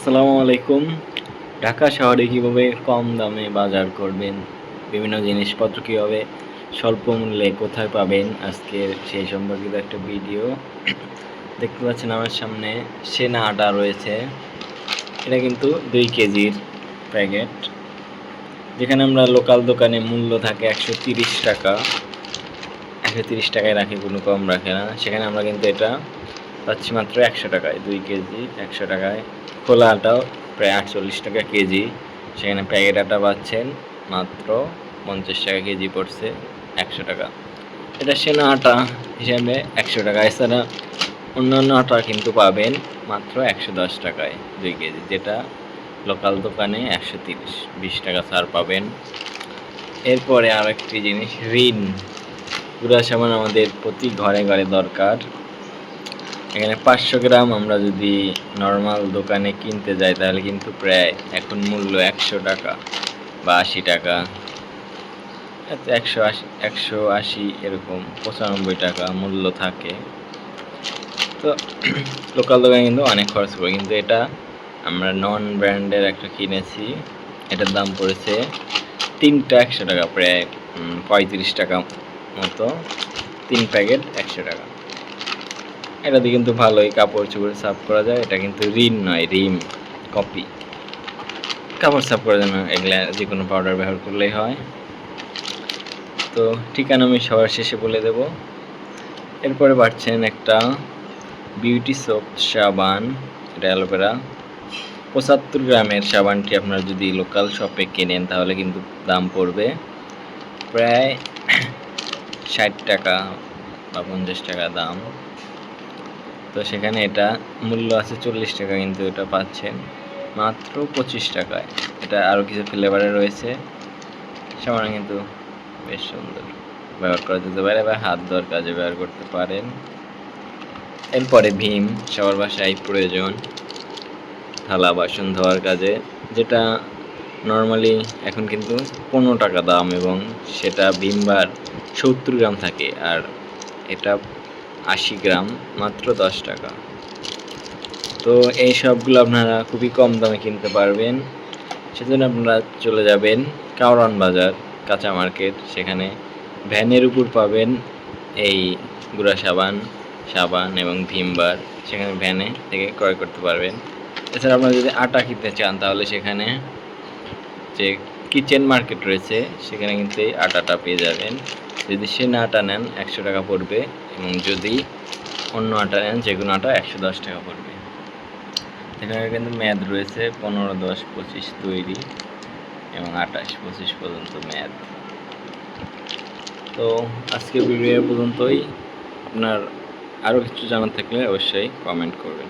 আসসালামু আলাইকুম। ঢাকা শহরে কীভাবে কম দামে বাজার করবেন? বিভিন্ন জিনিসপত্র কীভাবে স্বল্প মূল্যে কোথায় পাবেন? আজকের সেই সম্পর্কিত একটা ভিডিও। দেখতে পাচ্ছেন আমার সামনে সেনা আটা রয়েছে। এটা কিন্তু দুই কেজির প্যাকেট, যেখানে আমরা লোকাল দোকানে মূল্য থাকে একশো তিরিশ টাকা। একশো তিরিশ টাকায় রাখে, কোনো কম রাখে না। সেখানে আমরা কিন্তু এটা পাচ্ছি মাত্র একশো টাকায়, দুই কেজি একশো টাকায়। খোলা আটাও প্রায় আটচল্লিশ টাকা কেজি। সেখানে প্যাকেট আটা পাচ্ছেন মাত্র পঞ্চাশ টাকা কেজি পড়ছে একশো টাকা। এটা সেনা আটা হিসাবে একশো টাকা। এছাড়া অন্যান্য আটা কিন্তু পাবেন মাত্র একশো দশ টাকায় দুই কেজি, যেটা লোকাল দোকানে একশো তিরিশ, বিশ টাকা ছাড় পাবেন। এরপরে আর একটি জিনিস, ঋণ। গুঁড়া সাবান আমাদের প্রতি ঘরে ঘরে দরকার। এখানে পাঁচশো গ্রাম আমরা যদি নর্মাল দোকানে কিনতে যাই, তাহলে কিন্তু প্রায় এখন মূল্য একশো টাকা বা আশি টাকা। একশো আশি একশো আশি এরকম পঁচানব্বই টাকা মূল্য থাকে। তো লোকাল দোকানে কিন্তু অনেক খরচ পড়ে, কিন্তু এটা আমরা নন ব্র্যান্ডের একটা কিনেছি। এটার দাম পড়েছে তিনটা একশো টাকা, প্রায় পঁয়ত্রিশ টাকা মতো। তিন প্যাকেট একশো টাকা। এটা দিয়ে কিন্তু ভালোই কাপড় চোপড় সাফ করা যায়। এটা কিন্তু রিন নয়, রিম, কপি। কাপড় সাফ করার জন্য এগুলা যে কোনো পাউডার ব্যবহার করলেই হয়। তো ঠিকানা আমি সবার শেষে বলে দেব। এরপরে পাচ্ছেন একটা বিউটি সোপ সাবান, এটা অ্যালোভেরা। পঁচাত্তর গ্রামের সাবানটি আপনার যদি লোকাল শপে কেনেন তাহলে কিন্তু দাম পড়বে প্রায় ষাট টাকা বা পঞ্চাশ টাকা দাম। তো সেখানে এটা মূল্য আছে চল্লিশ টাকা কিন্তু এটা পাচ্ছেন। মাত্র পঁচিশ টাকায়। এটা আরও কিছু ফ্লেভারে রয়েছে। সামান্য কিন্তু বেশ সুন্দর। ব্যবহার করা যেতে পারে বা হাত ধোয়ার কাজে ব্যবহার করতে পারেন। এরপরে ভীম, সবার বাসায় প্রয়োজন। থালা, বাসন ধোয়ার কাজে, যেটা নর্মালি এখন কিন্তু পনেরো টাকা দাম এবং সেটা ভীমবার সত্তর গ্রাম থাকে। আর এটা আশি গ্রাম, মাত্র দশ টাকা। তো এই সবগুলো আপনারা খুবই কম দামে কিনতে পারবেন। সেজন্য আপনারা চলে যাবেন কাউরান বাজার, কাঁচা মার্কেট। সেখানে ভ্যানের উপর পাবেন এই গুঁড়া সাবান সাবান এবং ভীমবার সেখানে ভ্যানে থেকে ক্রয় করতে পারবেন। এছাড়া আপনারা যদি আটা কিনতে চান, তাহলে সেখানে যে কিচেন মার্কেট রয়েছে, সেখানে কিন্তু এই আটাটা পেয়ে যাবেন। যদি সে না আটা নেন, একশো টাকা পড়বে এবং যদি অন্য আটা নেন, যে কোনো আটা একশো দশ টাকা পড়বে। এখানে কিন্তু মেয়াদ রয়েছে পনেরো দশ পঁচিশ তৈরি এবং আঠাশ পঁচিশ পর্যন্ত মেয়াদ। তো আজকে ভিডিও পর্যন্তই। আপনার আরও কিছু জানার থাকলে অবশ্যই কমেন্ট করবেন।